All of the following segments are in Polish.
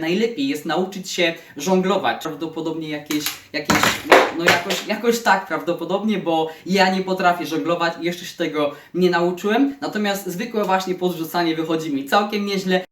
Najlepiej jest nauczyć się żonglować. Prawdopodobnie jakieś, jakieś no jakoś, jakoś tak prawdopodobnie, bo ja nie potrafię żonglować i jeszcze się tego nie nauczyłem. Natomiast zwykłe właśnie podrzucanie wychodzi mi całkiem nieźle.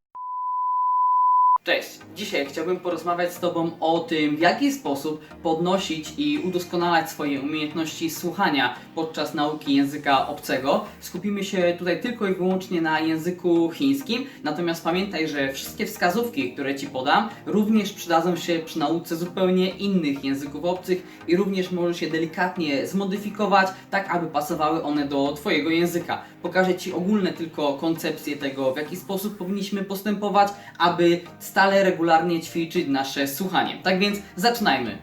Cześć! Dzisiaj chciałbym porozmawiać z Tobą o tym, w jaki sposób podnosić i udoskonalać swoje umiejętności słuchania podczas nauki języka obcego. Skupimy się tutaj tylko i wyłącznie na języku chińskim, natomiast pamiętaj, że wszystkie wskazówki, które Ci podam, również przydadzą się przy nauce zupełnie innych języków obcych i również możesz je delikatnie zmodyfikować, tak aby pasowały one do Twojego języka. Pokażę Ci ogólne tylko koncepcje tego, w jaki sposób powinniśmy postępować, aby stale regularnie ćwiczyć nasze słuchanie. Tak więc zaczynajmy.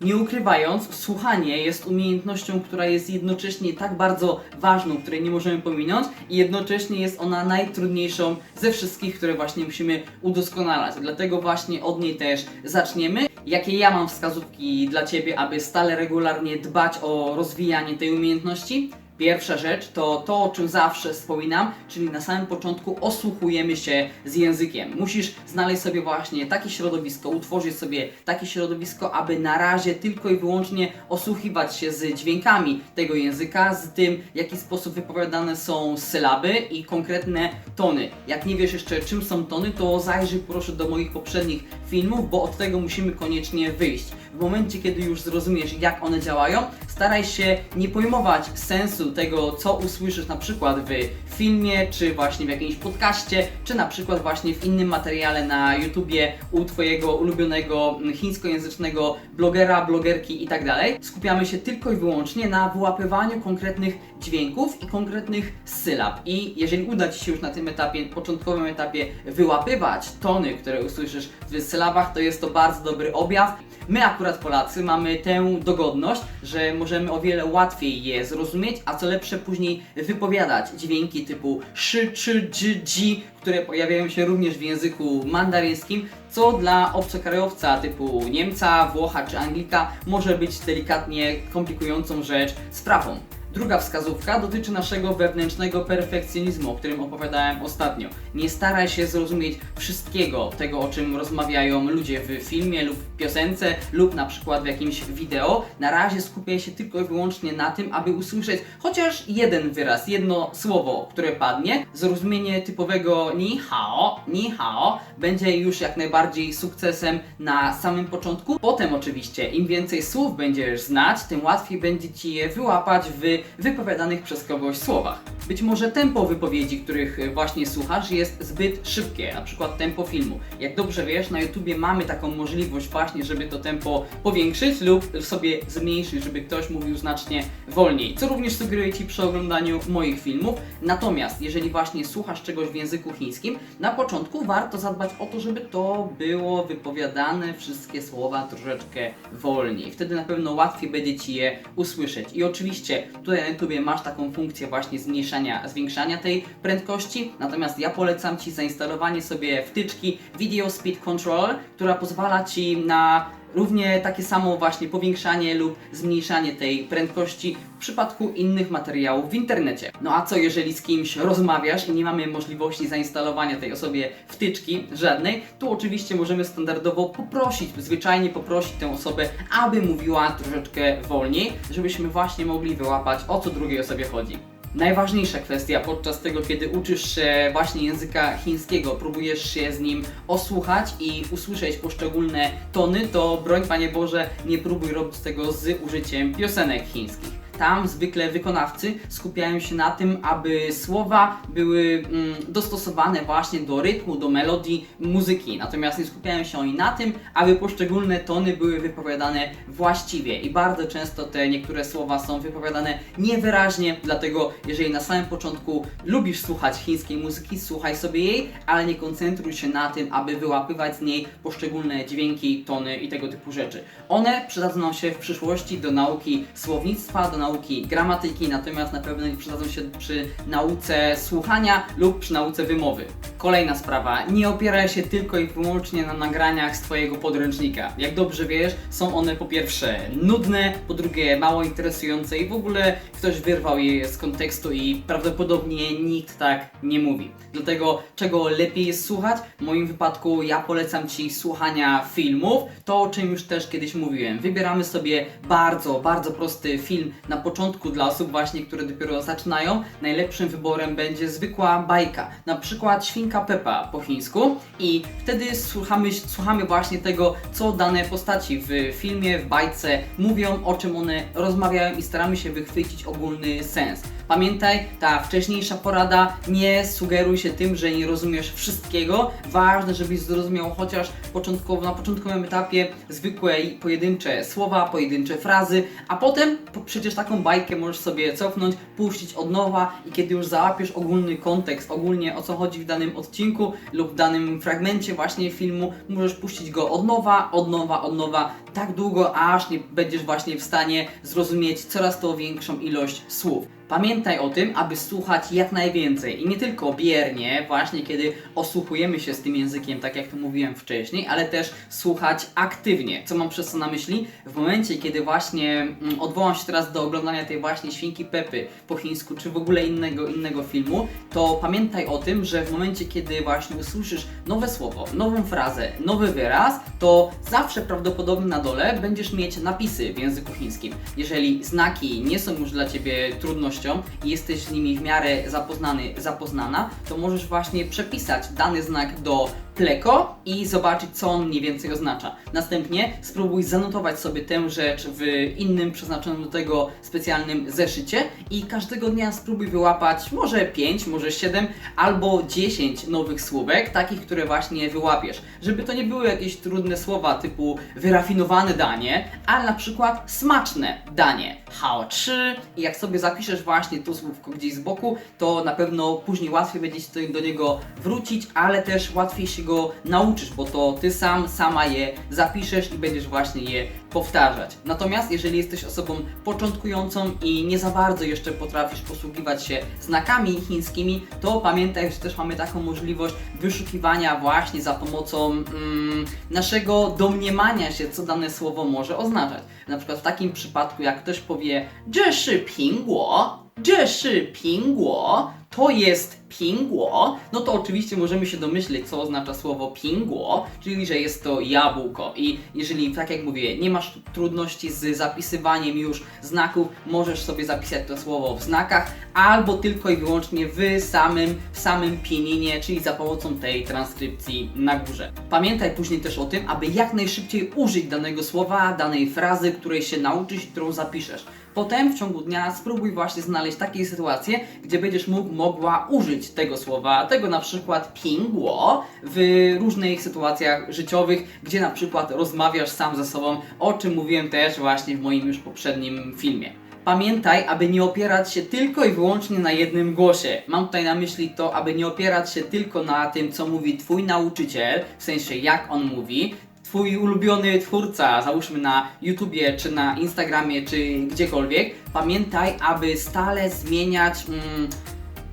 Nie ukrywając, słuchanie jest umiejętnością, która jest jednocześnie tak bardzo ważną, której nie możemy pominąć, i jednocześnie jest ona najtrudniejszą ze wszystkich, które właśnie musimy udoskonalać. Dlatego właśnie od niej też zaczniemy. Jakie ja mam wskazówki dla Ciebie, aby stale regularnie dbać o rozwijanie tej umiejętności? Pierwsza rzecz to to, o czym zawsze wspominam, czyli na samym początku osłuchujemy się z językiem. Musisz znaleźć sobie właśnie takie środowisko, utworzyć sobie takie środowisko, aby na razie tylko i wyłącznie osłuchiwać się z dźwiękami tego języka, z tym, w jaki sposób wypowiadane są sylaby i konkretne tony. Jak nie wiesz jeszcze, czym są tony, to zajrzyj proszę do moich poprzednich filmów, bo od tego musimy koniecznie wyjść. W momencie, kiedy już zrozumiesz, jak one działają, staraj się nie pojmować sensu tego, co usłyszysz na przykład w filmie, czy właśnie w jakimś podcaście, czy na przykład właśnie w innym materiale na YouTubie u Twojego ulubionego chińskojęzycznego blogera, blogerki i tak. Skupiamy się tylko i wyłącznie na wyłapywaniu konkretnych dźwięków i konkretnych sylab. I jeżeli uda Ci się już na tym etapie, początkowym etapie, wyłapywać tony, które usłyszysz w sylabach, to jest to bardzo dobry objaw. My akurat Polacy mamy tę dogodność, że możemy o wiele łatwiej je zrozumieć, a co lepsze później wypowiadać dźwięki typu szy, czy, dzi, dzi, które pojawiają się również w języku mandaryńskim, co dla obcokrajowca typu Niemca, Włocha czy Anglika może być delikatnie komplikującą rzecz sprawą. Druga wskazówka dotyczy naszego wewnętrznego perfekcjonizmu, o którym opowiadałem ostatnio. Nie staraj się zrozumieć wszystkiego tego, o czym rozmawiają ludzie w filmie lub w piosence lub na przykład w jakimś wideo. Na razie skupiaj się tylko i wyłącznie na tym, aby usłyszeć chociaż jeden wyraz, jedno słowo, które padnie. Zrozumienie typowego ni hao, ni hao będzie już jak najbardziej sukcesem na samym początku. Potem oczywiście, im więcej słów będziesz znać, tym łatwiej będzie Ci je wyłapać w wypowiadanych przez kogoś słowach. Być może tempo wypowiedzi, których e, właśnie słuchasz, jest zbyt szybkie, na przykład tempo filmu. Jak dobrze wiesz, na YouTubie mamy taką możliwość właśnie, żeby to tempo powiększyć lub sobie zmniejszyć, żeby ktoś mówił znacznie wolniej, co również sugeruję Ci przy oglądaniu moich filmów. Natomiast jeżeli właśnie słuchasz czegoś w języku chińskim, na początku warto zadbać o to, żeby to było wypowiadane wszystkie słowa troszeczkę wolniej. Wtedy na pewno łatwiej będzie Ci je usłyszeć. I oczywiście tutaj na YouTubie masz taką funkcję właśnie zmniejszania, zwiększania tej prędkości, natomiast ja polecam Ci zainstalowanie sobie wtyczki Video Speed Control, która pozwala Ci na równie takie samo właśnie powiększanie lub zmniejszanie tej prędkości w przypadku innych materiałów w internecie. No a co jeżeli z kimś rozmawiasz i nie mamy możliwości zainstalowania tej osobie wtyczki żadnej, tu oczywiście możemy standardowo poprosić, zwyczajnie poprosić tę osobę, aby mówiła troszeczkę wolniej, żebyśmy właśnie mogli wyłapać o co drugiej osobie chodzi. Najważniejsza kwestia podczas tego, kiedy uczysz się właśnie języka chińskiego, próbujesz się z nim osłuchać i usłyszeć poszczególne tony, to broń Panie Boże, nie próbuj robić tego z użyciem piosenek chińskich. Tam zwykle wykonawcy skupiają się na tym, aby słowa były mm, dostosowane właśnie do rytmu, do melodii muzyki. Natomiast nie skupiają się oni na tym, aby poszczególne tony były wypowiadane właściwie. I bardzo często te niektóre słowa są wypowiadane niewyraźnie, dlatego jeżeli na samym początku lubisz słuchać chińskiej muzyki, słuchaj sobie jej, ale nie koncentruj się na tym, aby wyłapywać z niej poszczególne dźwięki, tony i tego typu rzeczy. One przydadzą nam się w przyszłości do nauki słownictwa, do nauki gramatyki, natomiast na pewno nie przydadzą się przy nauce słuchania lub przy nauce wymowy. Kolejna sprawa, nie opieraj się tylko i wyłącznie na nagraniach z Twojego podręcznika. Jak dobrze wiesz, są one po pierwsze nudne, po drugie mało interesujące i w ogóle ktoś wyrwał je z kontekstu i prawdopodobnie nikt tak nie mówi. Dlatego czego lepiej jest słuchać? W moim wypadku ja polecam Ci słuchania filmów, to o czym już też kiedyś mówiłem. Wybieramy sobie bardzo, bardzo prosty film na początku dla osób właśnie, które dopiero zaczynają. Najlepszym wyborem będzie zwykła bajka, na przykład Świnka Pepa po chińsku i wtedy słuchamy, słuchamy właśnie tego, co dane postaci w filmie, w bajce mówią, o czym one rozmawiają i staramy się wychwycić ogólny sens. Pamiętaj, ta wcześniejsza porada, nie sugeruj się tym, że nie rozumiesz wszystkiego. Ważne, żebyś zrozumiał chociaż początkowo, na początkowym etapie zwykłe i pojedyncze słowa, pojedyncze frazy, a potem po, przecież taką bajkę możesz sobie cofnąć, puścić od nowa i kiedy już załapiesz ogólny kontekst, ogólnie o co chodzi w danym odcinku lub w danym fragmencie właśnie filmu, możesz puścić go od nowa, od nowa, od nowa, tak długo, aż nie będziesz właśnie w stanie zrozumieć coraz to większą ilość słów. Pamiętaj o tym, aby słuchać jak najwięcej i nie tylko biernie, właśnie kiedy osłuchujemy się z tym językiem, tak jak to mówiłem wcześniej, ale też słuchać aktywnie. Co mam przez to na myśli? W momencie, kiedy właśnie mm, odwołam się teraz do oglądania tej właśnie świnki Pepy po chińsku, czy w ogóle innego, innego filmu, to pamiętaj o tym, że w momencie, kiedy właśnie usłyszysz nowe słowo, nową frazę, nowy wyraz, to zawsze prawdopodobnie na dole będziesz mieć napisy w języku chińskim. Jeżeli znaki nie są już dla Ciebie trudnością i jesteś z nimi w miarę zapoznany, zapoznana, to możesz właśnie przepisać dany znak do pleko i zobaczyć, co on mniej więcej oznacza. Następnie spróbuj zanotować sobie tę rzecz w innym przeznaczonym do tego specjalnym zeszycie i każdego dnia spróbuj wyłapać może 5, może 7 albo 10 nowych słówek, takich, które właśnie wyłapiesz. Żeby to nie były jakieś trudne słowa typu wyrafinowane danie, ale na przykład smaczne danie. Hao czy i jak sobie zapiszesz właśnie to słówko gdzieś z boku, to na pewno później łatwiej będzie do niego wrócić, ale też łatwiej się go nauczysz, bo to ty sam, sama je zapiszesz i będziesz właśnie je powtarzać. Natomiast jeżeli jesteś osobą początkującą i nie za bardzo jeszcze potrafisz posługiwać się znakami chińskimi, to pamiętaj, że też mamy taką możliwość wyszukiwania właśnie za pomocą mm, naszego domniemania się, co dane słowo może oznaczać. Na przykład w takim przypadku, jak ktoś powie 这是苹果， Dzieszy pingło, to jest pingło, no to oczywiście możemy się domyśleć, co oznacza słowo pingło, czyli że jest to jabłko. I jeżeli, tak jak mówię, nie masz trudności z zapisywaniem już znaków, możesz sobie zapisać to słowo w znakach albo tylko i wyłącznie w samym, w samym pianinie, czyli za pomocą tej transkrypcji na górze. Pamiętaj później też o tym, aby jak najszybciej użyć danego słowa, danej frazy, której się nauczysz, którą zapiszesz. Potem w ciągu dnia spróbuj właśnie znaleźć takie sytuacje, gdzie będziesz mógł, mogła użyć tego słowa, tego na przykład pingło w różnych sytuacjach życiowych, gdzie na przykład rozmawiasz sam ze sobą, o czym mówiłem też właśnie w moim już poprzednim filmie. Pamiętaj, aby nie opierać się tylko i wyłącznie na jednym głosie. Mam tutaj na myśli to, aby nie opierać się tylko na tym, co mówi Twój nauczyciel, w sensie jak on mówi, Twój ulubiony twórca, załóżmy na YouTubie, czy na Instagramie, czy gdziekolwiek, pamiętaj, aby stale zmieniać mm,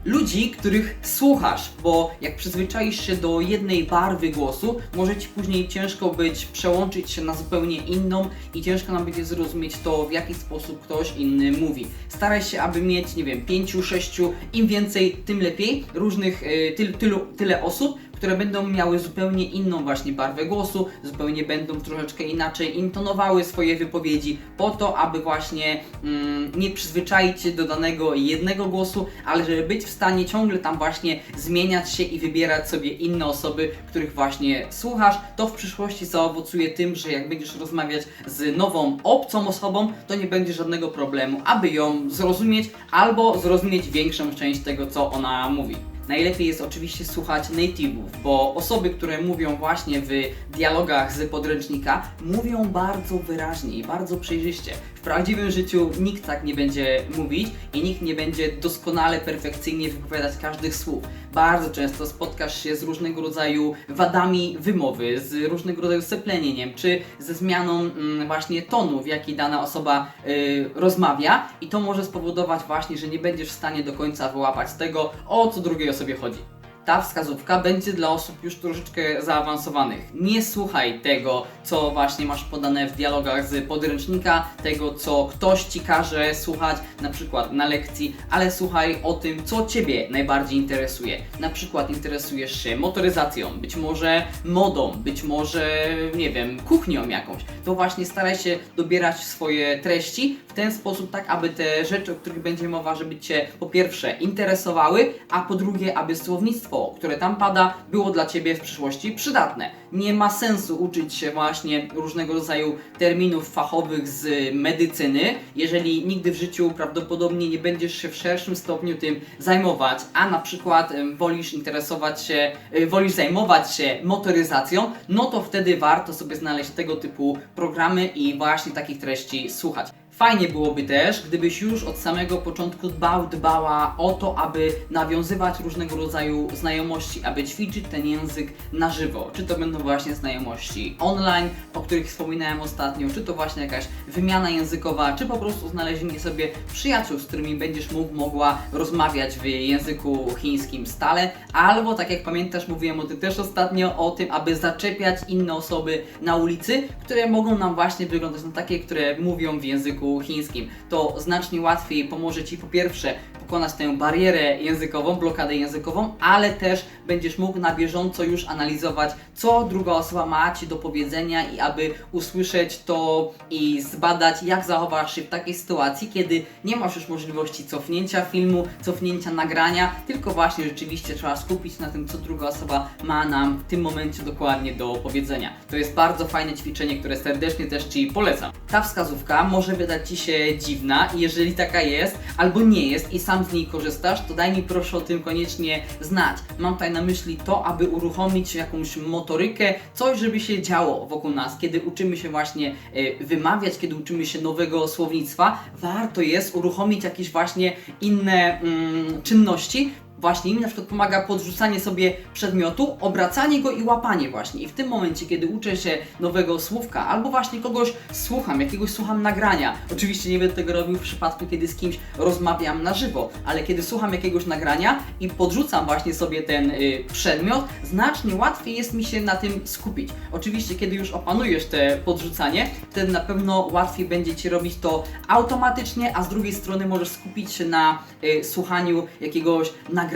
ludzi, których słuchasz, bo jak przyzwyczaisz się do jednej barwy głosu, może ci później ciężko być przełączyć się na zupełnie inną i ciężko nam będzie zrozumieć to, w jaki sposób ktoś inny mówi. Staraj się, aby mieć, nie wiem, pięciu, sześciu, im więcej, tym lepiej, różnych, y, tyl, tylu, tyle osób, które będą miały zupełnie inną właśnie barwę głosu, zupełnie będą troszeczkę inaczej intonowały swoje wypowiedzi, po to, aby właśnie mm, nie przyzwyczaić się do danego jednego głosu, ale żeby być w stanie ciągle tam właśnie zmieniać się i wybierać sobie inne osoby, których właśnie słuchasz, to w przyszłości zaowocuje tym, że jak będziesz rozmawiać z nową, obcą osobą, to nie będzie żadnego problemu, aby ją zrozumieć albo zrozumieć większą część tego, co ona mówi. Najlepiej jest oczywiście słuchać native'ów, bo osoby, które mówią właśnie w dialogach z podręcznika, mówią bardzo wyraźnie i bardzo przejrzyście. Prawdziwym życiu nikt tak nie będzie mówić i nikt nie będzie doskonale, perfekcyjnie wypowiadać każdych słów. Bardzo często spotkasz się z różnego rodzaju wadami wymowy, z różnego rodzaju seplenieniem, czy ze zmianą mm, właśnie tonu, w jaki dana osoba y, rozmawia i to może spowodować właśnie, że nie będziesz w stanie do końca wyłapać tego, o co drugiej osobie chodzi. Ta wskazówka będzie dla osób już troszeczkę zaawansowanych. Nie słuchaj tego, co właśnie masz podane w dialogach z podręcznika, tego, co ktoś ci każe słuchać, na przykład na lekcji, ale słuchaj o tym, co Ciebie najbardziej interesuje. Na przykład interesujesz się motoryzacją, być może modą, być może, nie wiem, kuchnią jakąś. To właśnie staraj się dobierać swoje treści w ten sposób, tak aby te rzeczy, o których będzie mowa, żeby Cię po pierwsze interesowały, a po drugie, aby słownictwo, które tam pada, było dla Ciebie w przyszłości przydatne. Nie ma sensu uczyć się właśnie różnego rodzaju terminów fachowych z medycyny, jeżeli nigdy w życiu prawdopodobnie nie będziesz się w szerszym stopniu tym zajmować, a na przykład wolisz interesować się, y, wolisz zajmować się motoryzacją, no to wtedy warto sobie znaleźć tego typu programy i właśnie takich treści słuchać. Fajnie byłoby też, gdybyś już od samego początku dbał, dbała o to, aby nawiązywać różnego rodzaju znajomości, aby ćwiczyć ten język na żywo. Czy to będą właśnie znajomości online, o których wspominałem ostatnio, czy to właśnie jakaś wymiana językowa, czy po prostu znalezienie sobie przyjaciół, z którymi będziesz mógł, mogła rozmawiać w języku chińskim stale, albo tak jak pamiętasz, mówiłem o tym też ostatnio, o tym, aby zaczepiać inne osoby na ulicy, które mogą nam właśnie wyglądać na takie, które mówią w języku chińskim. To znacznie łatwiej pomoże Ci po pierwsze pokonać tę barierę językową, blokadę językową, ale też będziesz mógł na bieżąco już analizować, co druga osoba ma Ci do powiedzenia i aby usłyszeć to i zbadać, jak zachowasz się w takiej sytuacji, kiedy nie masz już możliwości cofnięcia filmu, cofnięcia nagrania, tylko właśnie rzeczywiście trzeba skupić na tym, co druga osoba ma nam w tym momencie dokładnie do powiedzenia. To jest bardzo fajne ćwiczenie, które serdecznie też Ci polecam. Ta wskazówka może wydać Ci się dziwna jeżeli taka jest, albo nie jest i sam z niej korzystasz, to daj mi proszę o tym koniecznie znać. Mam tutaj na myśli to, aby uruchomić jakąś motorykę, coś, żeby się działo wokół nas, kiedy uczymy się właśnie e, wymawiać, kiedy uczymy się nowego słownictwa, warto jest uruchomić jakieś właśnie inne mm, czynności, właśnie mi na przykład pomaga podrzucanie sobie przedmiotu, obracanie go i łapanie właśnie. I w tym momencie, kiedy uczę się nowego słówka, albo właśnie kogoś słucham, jakiegoś słucham nagrania. Oczywiście nie będę tego robił w przypadku, kiedy z kimś rozmawiam na żywo, ale kiedy słucham jakiegoś nagrania i podrzucam właśnie sobie ten y, przedmiot, znacznie łatwiej jest mi się na tym skupić. Oczywiście, kiedy już opanujesz te podrzucanie, wtedy na pewno łatwiej będzie Ci robić to automatycznie, a z drugiej strony możesz skupić się na y, słuchaniu jakiegoś nagrania.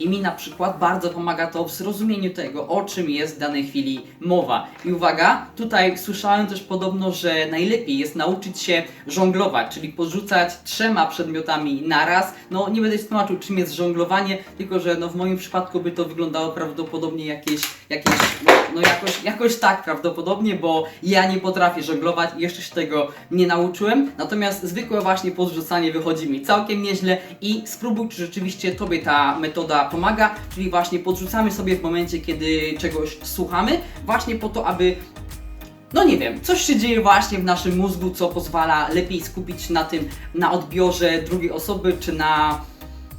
I mi na przykład bardzo pomaga to w zrozumieniu tego, o czym jest w danej chwili mowa. I uwaga, tutaj słyszałem też podobno, że najlepiej jest nauczyć się żonglować, czyli podrzucać trzema przedmiotami naraz. No nie będę się tłumaczył, czym jest żonglowanie, tylko że no, w moim przypadku by to wyglądało prawdopodobnie jakieś, jakieś no jakoś, jakoś tak prawdopodobnie, bo ja nie potrafię żonglować i jeszcze się tego nie nauczyłem. Natomiast zwykłe właśnie podrzucanie wychodzi mi całkiem nieźle i spróbuj, czy rzeczywiście Tobie ta metoda pomaga, czyli właśnie podrzucamy sobie w momencie, kiedy czegoś słuchamy, właśnie po to, aby no nie wiem, coś się dzieje właśnie w naszym mózgu, co pozwala lepiej skupić na tym, na odbiorze drugiej osoby, czy na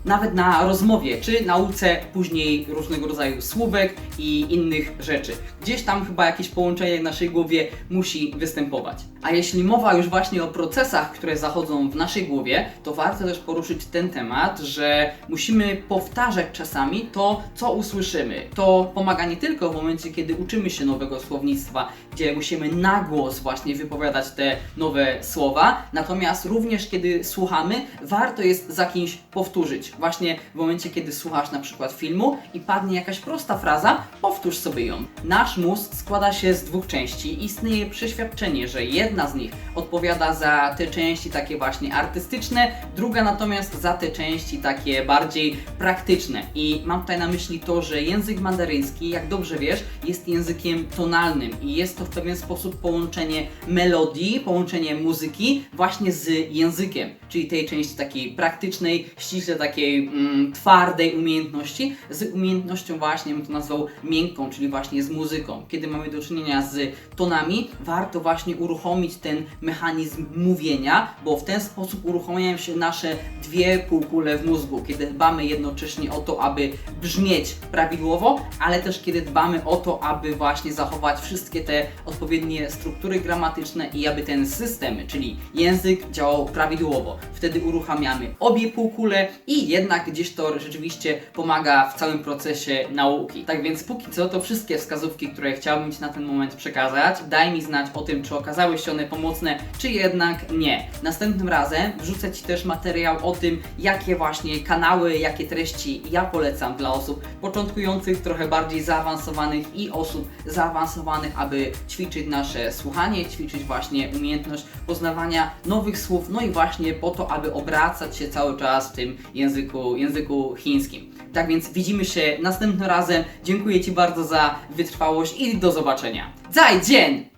nawet na rozmowie, czy nauce później różnego rodzaju słówek i innych rzeczy. Gdzieś tam chyba jakieś połączenie w naszej głowie musi występować. A jeśli mowa już właśnie o procesach, które zachodzą w naszej głowie, to warto też poruszyć ten temat, że musimy powtarzać czasami to, co usłyszymy. To pomaga nie tylko w momencie, kiedy uczymy się nowego słownictwa, gdzie musimy na głos właśnie wypowiadać te nowe słowa, natomiast również kiedy słuchamy, warto jest za kimś powtórzyć. Właśnie w momencie, kiedy słuchasz na przykład filmu i padnie jakaś prosta fraza, powtórz sobie ją. Nasz mózg składa się z dwóch części. Istnieje przeświadczenie, że jedna z nich odpowiada za te części takie właśnie artystyczne, druga natomiast za te części takie bardziej praktyczne. I mam tutaj na myśli to, że język mandaryński, jak dobrze wiesz, jest językiem tonalnym i jest to w pewien sposób połączenie melodii, połączenie muzyki właśnie z językiem, czyli tej części takiej praktycznej, ściśle takiej mm, twardej umiejętności, z umiejętnością właśnie, bym to nazwał miękką, czyli właśnie z muzyką. Kiedy mamy do czynienia z tonami, warto właśnie uruchomić uruchomić ten mechanizm mówienia, bo w ten sposób uruchamiają się nasze dwie półkule w mózgu, kiedy dbamy jednocześnie o to, aby brzmieć prawidłowo, ale też kiedy dbamy o to, aby właśnie zachować wszystkie te odpowiednie struktury gramatyczne i aby ten system, czyli język działał prawidłowo. Wtedy uruchamiamy obie półkule i jednak gdzieś to rzeczywiście pomaga w całym procesie nauki. Tak więc póki co to wszystkie wskazówki, które chciałbym Ci na ten moment przekazać. Daj mi znać o tym, czy okazały się one pomocne, czy jednak nie. Następnym razem wrzucę Ci też materiał o tym, jakie właśnie kanały, jakie treści ja polecam dla osób początkujących, trochę bardziej zaawansowanych i osób zaawansowanych, aby ćwiczyć nasze słuchanie, ćwiczyć właśnie umiejętność poznawania nowych słów, no i właśnie po to, aby obracać się cały czas w tym języku, języku chińskim. Tak więc widzimy się następnym razem. Dziękuję Ci bardzo za wytrwałość i do zobaczenia. Zajdzień!